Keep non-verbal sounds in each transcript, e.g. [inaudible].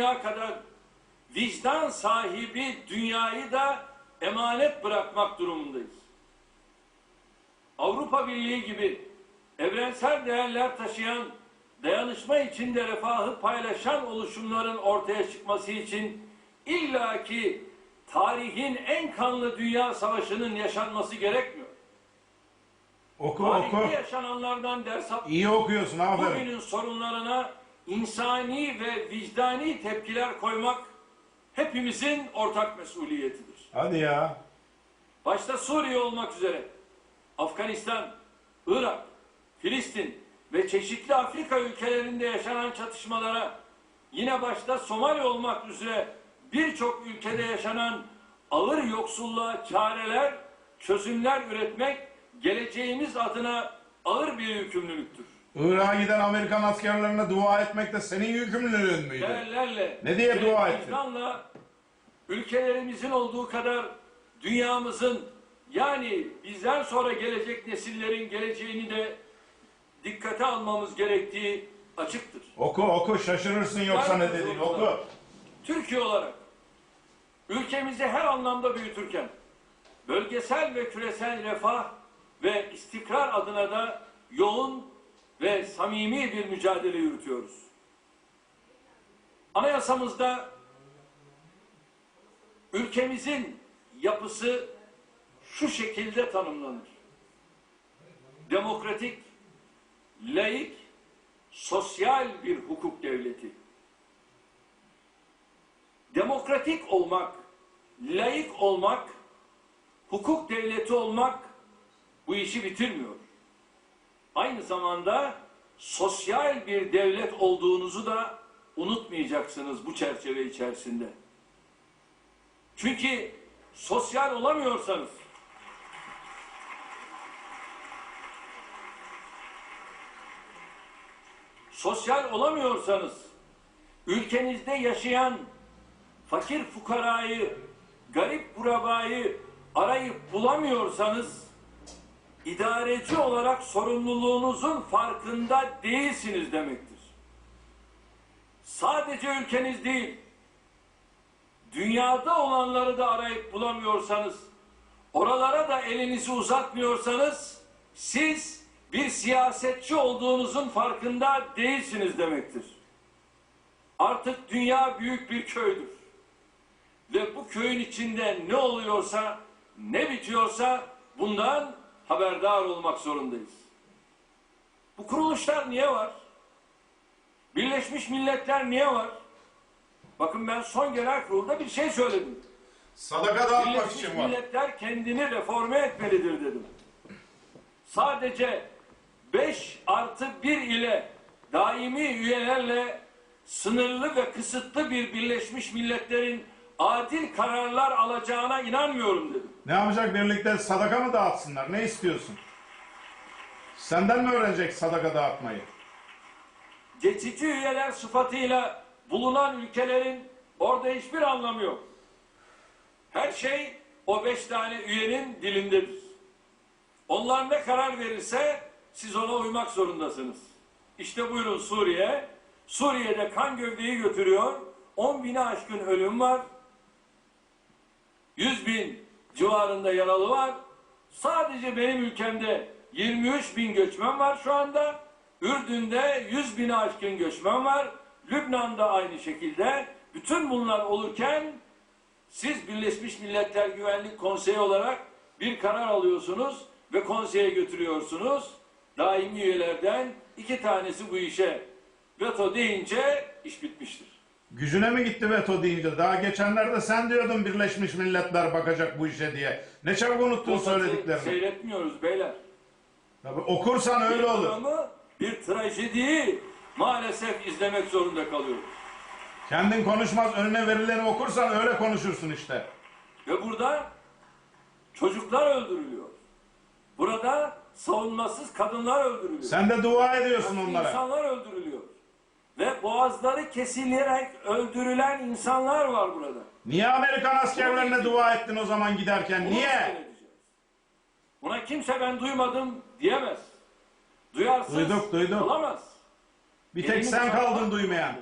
dünya kadar vicdan sahibi dünyayı da emanet bırakmak durumundayız. Avrupa Birliği gibi evrensel değerler taşıyan, dayanışma içinde refahı paylaşan oluşumların ortaya çıkması için illaki tarihin en kanlı dünya savaşının yaşanması gerekmiyor. Oku Tarihte oku. yaşananlardan ders alıp İyi okuyorsun aferin. bugünün sorunlarına insani ve vicdani tepkiler koymak hepimizin ortak mesuliyetidir. Hadi ya. Başta Suriye olmak üzere Afganistan, Irak, Filistin ve çeşitli Afrika ülkelerinde yaşanan çatışmalara yine başta Somali olmak üzere birçok ülkede yaşanan ağır yoksulluğa çareler, çözümler üretmek geleceğimiz adına ağır bir yükümlülüktür. Irak'a giden Amerikan askerlerine dua etmek de senin yükümlülüğün müydü? Değerlerle Ne diye dua ettin? vicdanla ülkelerimizin olduğu kadar dünyamızın yani bizden sonra gelecek nesillerin geleceğini de dikkate almamız gerektiği açıktır. Oku oku şaşırırsın yoksa ne dediğin oku. Türkiye olarak ülkemizi her anlamda büyütürken bölgesel ve küresel refah ve istikrar adına da yoğun ve samimi bir mücadele yürütüyoruz. Anayasamızda ülkemizin yapısı şu şekilde tanımlanır. Demokratik, laik, sosyal bir hukuk devleti demokratik olmak, laik olmak, hukuk devleti olmak bu işi bitirmiyor. Aynı zamanda sosyal bir devlet olduğunuzu da unutmayacaksınız bu çerçeve içerisinde. Çünkü sosyal olamıyorsanız sosyal olamıyorsanız ülkenizde yaşayan fakir fukarayı, garip burabayı arayıp bulamıyorsanız idareci olarak sorumluluğunuzun farkında değilsiniz demektir. Sadece ülkeniz değil, dünyada olanları da arayıp bulamıyorsanız, oralara da elinizi uzatmıyorsanız, siz bir siyasetçi olduğunuzun farkında değilsiniz demektir. Artık dünya büyük bir köydür. Ve bu köyün içinde ne oluyorsa, ne bitiyorsa bundan haberdar olmak zorundayız. Bu kuruluşlar niye var? Birleşmiş Milletler niye var? Bakın ben son genel kurulda bir şey söyledim. Sadaka dağıtmak Birleşmiş için var. Milletler kendini reforme etmelidir dedim. Sadece 5 artı 1 ile daimi üyelerle sınırlı ve kısıtlı bir Birleşmiş Milletler'in adil kararlar alacağına inanmıyorum dedim. Ne yapacak birlikte sadaka mı dağıtsınlar? Ne istiyorsun? Senden mi öğrenecek sadaka dağıtmayı? Geçici üyeler sıfatıyla bulunan ülkelerin orada hiçbir anlamı yok. Her şey o beş tane üyenin dilindedir. Onlar ne karar verirse siz ona uymak zorundasınız. İşte buyurun Suriye. Suriye'de kan gövdeyi götürüyor. 10 bini aşkın ölüm var. 100 bin civarında yaralı var. Sadece benim ülkemde 23 bin göçmen var şu anda. Ürdün'de 100 bini aşkın göçmen var. Lübnan'da aynı şekilde. Bütün bunlar olurken siz Birleşmiş Milletler Güvenlik Konseyi olarak bir karar alıyorsunuz ve konseye götürüyorsunuz. Daimi üyelerden iki tanesi bu işe veto deyince iş bitmiştir. Gücüne mi gitti veto deyince? Daha geçenlerde sen diyordun Birleşmiş Milletler bakacak bu işe diye. Ne çabuk unuttun söylediklerini. Seyretmiyoruz beyler. Tabii okursan öyle bir olur. bir trajediyi maalesef izlemek zorunda kalıyoruz. Kendin konuşmaz önüne verileni okursan öyle konuşursun işte. Ve burada çocuklar öldürülüyor. Burada savunmasız kadınlar öldürülüyor. Sen de dua ediyorsun onlara. İnsanlar öldürülüyor. Ve boğazları kesilerek öldürülen insanlar var burada. Niye Amerikan askerlerine dua ettin o zaman giderken? Bunu Niye? Buna kimse ben duymadım diyemez. Duyarsız Duyduk, duyduk. olamaz. Bir tek Elini sen kaldın duymayan.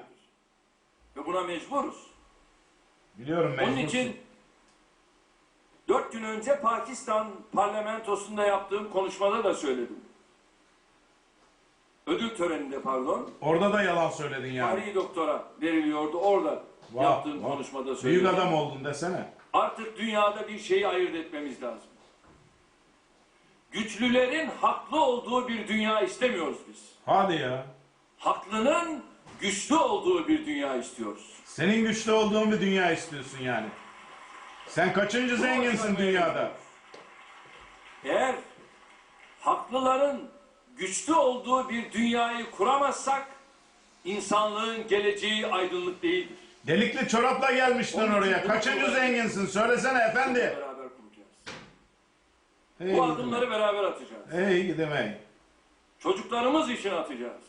Ve buna mecburuz. Biliyorum Onun mecbursun. için dört gün önce Pakistan parlamentosunda yaptığım konuşmada da söyledim. Ödül töreninde pardon. Orada da yalan söyledin yani. Tarihi doktora veriliyordu. Orada Vah, yaptığım vah. konuşmada söyledim. Büyük adam oldun desene. Artık dünyada bir şeyi ayırt etmemiz lazım. Güçlülerin haklı olduğu bir dünya istemiyoruz biz. Hadi ya. Haklının güçlü olduğu bir dünya istiyoruz. Senin güçlü olduğun bir dünya istiyorsun yani. Sen kaçıncı zenginsin dünyada? Eğer haklıların güçlü olduğu bir dünyayı kuramazsak insanlığın geleceği aydınlık değildir. Delikli çorapla gelmiştin Onun oraya. Kaçıncı zenginsin? Söylesene efendi. Beraber kuracağız. Hey Bu adımları beraber atacağız. Hey gidem hey. Çocuklarımız için atacağız.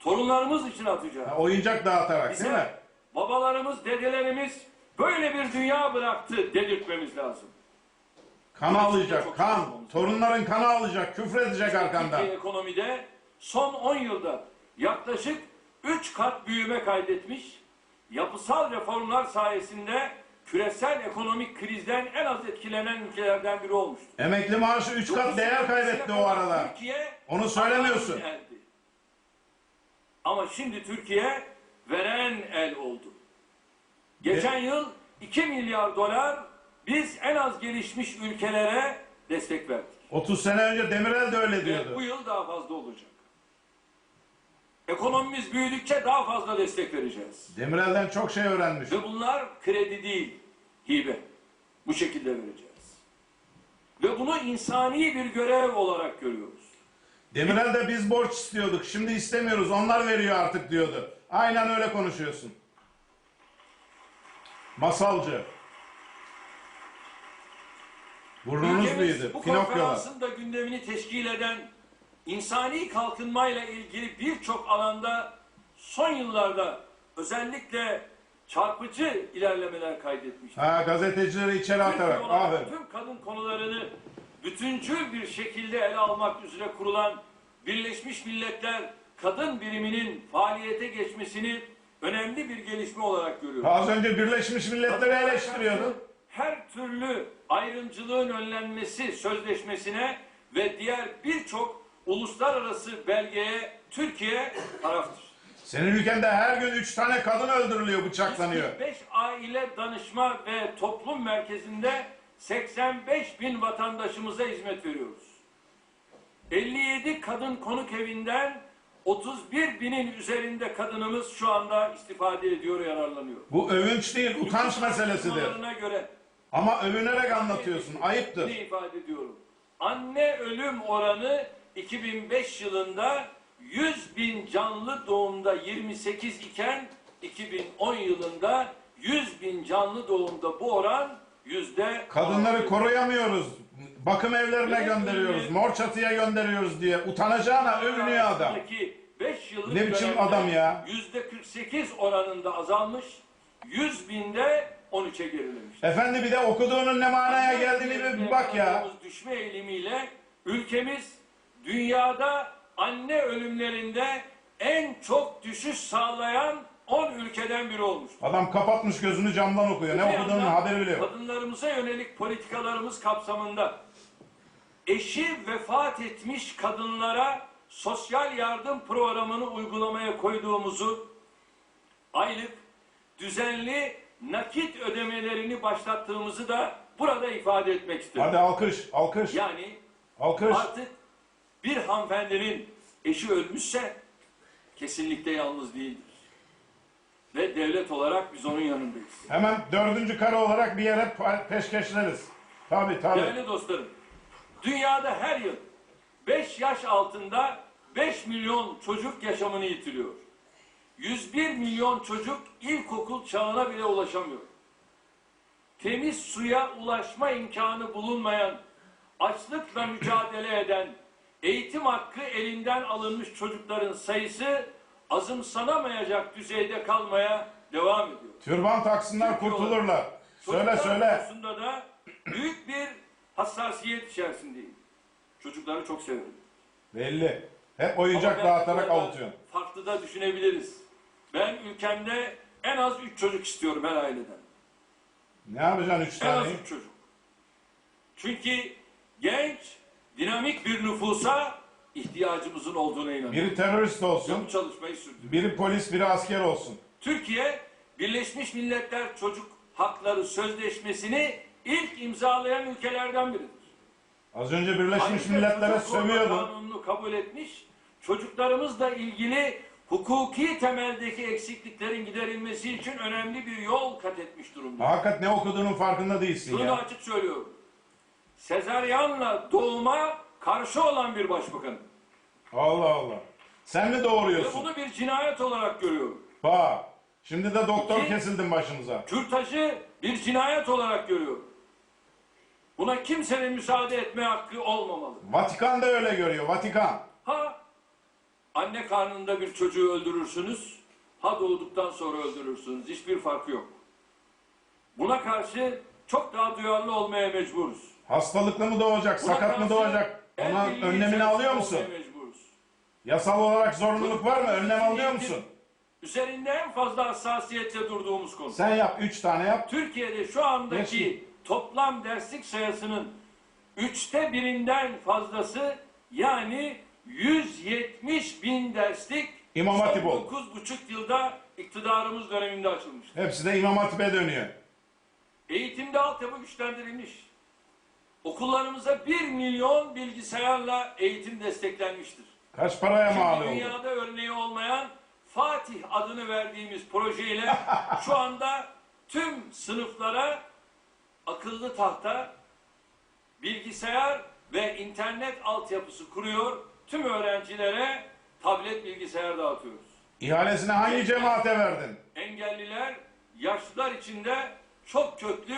Torunlarımız için atacağız. Ha, oyuncak dağıtarak değil mi? Bize babalarımız, dedelerimiz böyle bir dünya bıraktı dedirtmemiz lazım. Kan çok kan. Torunların kanı alacak, küfredecek arkandan. Türkiye ekonomide son 10 yılda yaklaşık 3 kat büyüme kaydetmiş. Yapısal reformlar sayesinde küresel ekonomik krizden en az etkilenen ülkelerden biri olmuştur. Emekli maaşı 3 kat değer kaybetti o arada. Türkiye Onu söylemiyorsun. alan eldi. Ama şimdi Türkiye veren el oldu. Geçen yıl 2 milyar dolar biz en az gelişmiş ülkelere destek verdik. 30 sene önce Demirel de öyle Ve bu diyordu. yıl daha fazla olacak. Ekonomimiz büyüdükçe daha fazla destek vereceğiz. Demirel'den çok şey öğrenmiş. Ve bunlar kredi değil, hibe. Bu şekilde vereceğiz. Ve bunu insani bir görev olarak görüyoruz. Demirel de biz borç istiyorduk. Şimdi istemiyoruz. Onlar veriyor artık diyordu. Aynen öyle konuşuyorsun. Masalcı. Burnunuz Ülkemiz büyüdü. bu konferansın da gündemini teşkil eden insani kalkınmayla ilgili birçok alanda son yıllarda özellikle çarpıcı ilerlemeler kaydetmiştir. Ha gazetecileri içeri atarak. Aferin. tüm kadın konularını bütüncül bir şekilde ele almak üzere kurulan Birleşmiş Milletler Kadın Biriminin faaliyete geçmesini önemli bir gelişme olarak görüyoruz. Az önce Birleşmiş Milletleri eleştiriyordu. Her türlü ayrımcılığın önlenmesi sözleşmesine ve diğer birçok uluslararası belgeye Türkiye taraftır. Senin ülkende her gün 3 tane kadın öldürülüyor, bıçaklanıyor. 5 aile danışma ve toplum merkezinde 85 bin vatandaşımıza hizmet veriyoruz. 57 kadın konuk evinden 31 binin üzerinde kadınımız şu anda istifade ediyor, yararlanıyor. Bu övünç değil, utanç meselesidir. Araştırmalarına göre Ama övünerek anlatıyorsun. Ayıptır. ne ifade ediyorum? Anne ölüm oranı 2005 yılında 100 bin canlı doğumda 28 iken 2010 yılında 100 bin canlı doğumda bu oran yüzde Kadınları koruyamıyoruz. Bakım evlerine gönderiyoruz. Mor çatıya gönderiyoruz diye. Utanacağına övünüyor adam. 5 yıllık Ne biçim dönemde adam ya? Yüzde 48 oranında azalmış, 100 binde 13'e gerilemiş. Efendi bir de okuduğunun ne manaya geldiğini bir bak ya. Düşme eğilimiyle ülkemiz dünyada anne ölümlerinde en çok düşüş sağlayan 10 ülkeden biri olmuş. Adam kapatmış gözünü camdan okuyor. Ne okuduğunun haberi bile yok. Kadınlarımıza yönelik politikalarımız kapsamında eşi vefat etmiş kadınlara sosyal yardım programını uygulamaya koyduğumuzu aylık düzenli nakit ödemelerini başlattığımızı da burada ifade etmek istedim. Hadi alkış, alkış, Yani alkış. artık bir hanımefendinin eşi ölmüşse kesinlikle yalnız değildir. Ve devlet olarak biz onun yanındayız. Hemen dördüncü karı olarak bir yere pe- peşkeşleriz. Tabii tabii. Değerli dostlarım, dünyada her yıl 5 yaş altında 5 milyon çocuk yaşamını yitiriyor. 101 milyon çocuk ilkokul çağına bile ulaşamıyor. Temiz suya ulaşma imkanı bulunmayan, açlıkla mücadele eden, eğitim hakkı elinden alınmış çocukların sayısı azımsanamayacak düzeyde kalmaya devam ediyor. Türban taksınlar kurtulurlar. Söyle söyle. konusunda da büyük bir hassasiyet içerisindeyim. Çocukları çok severim. Belli. Hep oyuncak Ama ben dağıtarak avutuyorsun. Farklı da düşünebiliriz. Ben ülkemde en az üç çocuk istiyorum her aileden. Ne yapacaksın üç En az tane? üç çocuk. Çünkü genç, dinamik bir nüfusa ihtiyacımızın olduğuna inanıyorum. Biri terörist olsun, Bu çalışmayı sürdürüyorum. biri polis, biri asker olsun. Türkiye, Birleşmiş Milletler Çocuk Hakları Sözleşmesi'ni ilk imzalayan ülkelerden biridir. Az önce Birleşmiş Ayrıca Milletler'e çocuk koruma sövüyordun. Kanununu kabul etmiş, çocuklarımızla ilgili hukuki temeldeki eksikliklerin giderilmesi için önemli bir yol kat etmiş durumda. Hakikat ne okuduğunun farkında değilsin Şunu da ya. açık söylüyorum. Sezaryenle doğuma karşı olan bir başbakanım. Allah Allah. Sen mi Ve doğuruyorsun? bunu bir cinayet olarak görüyorum. Bak. Şimdi de doktor İki. kesildin başımıza. Kürtajı bir cinayet olarak görüyorum. Buna kimsenin müsaade etme hakkı olmamalı. Vatikan da öyle görüyor. Vatikan. Ha anne karnında bir çocuğu öldürürsünüz, ha doğduktan sonra öldürürsünüz. Hiçbir farkı yok. Buna karşı çok daha duyarlı olmaya mecburuz. Hastalıklı mı doğacak, Buna sakat mı karşı doğacak? el Ona birliği önlemini içerisinde alıyor musun? olmaya Mecburuz. Yasal olarak zorunluluk var mı? Önlem alıyor musun? Üzerinde en fazla hassasiyetle durduğumuz konu. Sen yap. Üç tane yap. Türkiye'de şu andaki Geçti. toplam derslik sayısının üçte birinden fazlası yani 170 bin derslik İmam Hatip oldu. dokuz buçuk yılda iktidarımız döneminde açılmıştır. Hepsi de İmam Hatip'e dönüyor. Eğitimde altyapı güçlendirilmiş. Okullarımıza 1 milyon bilgisayarla eğitim desteklenmiştir. Kaç paraya mal oldu? dünyada örneği olmayan Fatih adını verdiğimiz projeyle [laughs] şu anda tüm sınıflara akıllı tahta, bilgisayar ve internet altyapısı kuruyor. Tüm öğrencilere tablet bilgisayar dağıtıyoruz. İhalesini hangi cemaate verdin? Engelliler, yaşlılar için de çok köklü,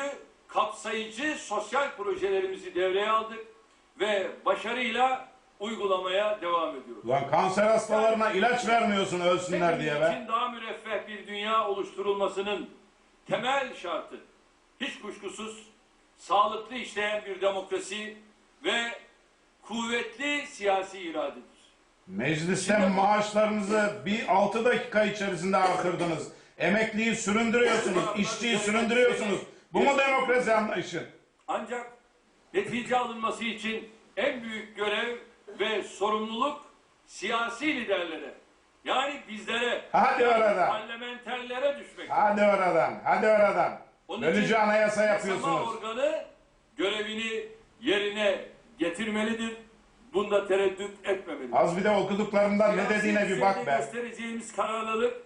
kapsayıcı sosyal projelerimizi devreye aldık ve başarıyla uygulamaya devam ediyoruz. Ulan kanser hastalarına ilaç vermiyorsun ölsünler diye be. için daha müreffeh bir dünya oluşturulmasının temel şartı hiç kuşkusuz sağlıklı işleyen bir demokrasi ve kuvvetli siyasi iradedir. Mecliste Şimdi- maaşlarınızı bir altı dakika içerisinde artırdınız. Emekliyi süründürüyorsunuz, işçiyi süründürüyorsunuz. Bu mu demokrasi anlayışı? Ancak netice alınması için en büyük görev ve sorumluluk siyasi liderlere yani bizlere Hadi oradan. parlamenterlere düşmek. Hadi oradan, hadi oradan. Onun Bölücü için anayasa Yasama yapıyorsunuz. organı görevini yerine getirmelidir. Bunda tereddüt etmemelidir. Az bir de okuduklarından ne dediğine bir bak be. göstereceğimiz kararlılık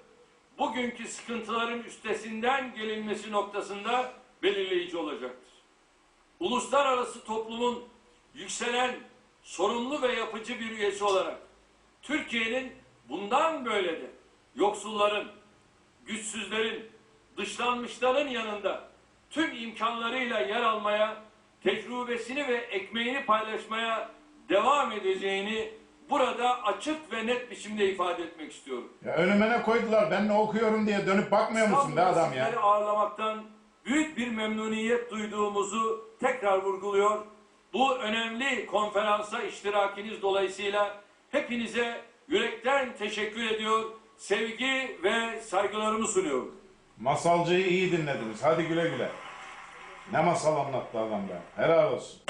bugünkü sıkıntıların üstesinden gelinmesi noktasında belirleyici olacaktır. Uluslararası toplumun yükselen sorumlu ve yapıcı bir üyesi olarak Türkiye'nin bundan böyle de yoksulların, güçsüzlerin, dışlanmışların yanında tüm imkanlarıyla yer almaya, tecrübesini ve ekmeğini paylaşmaya devam edeceğini burada açık ve net biçimde ifade etmek istiyorum. Ya önüme ne koydular ben ne okuyorum diye dönüp bakmıyor musun be adam ya? sizleri ağırlamaktan büyük bir memnuniyet duyduğumuzu tekrar vurguluyor. Bu önemli konferansa iştirakiniz dolayısıyla hepinize yürekten teşekkür ediyor. Sevgi ve saygılarımı sunuyorum. Masalcıyı iyi dinlediniz. Hadi güle güle. Ne masal anlattı adam be. Helal olsun.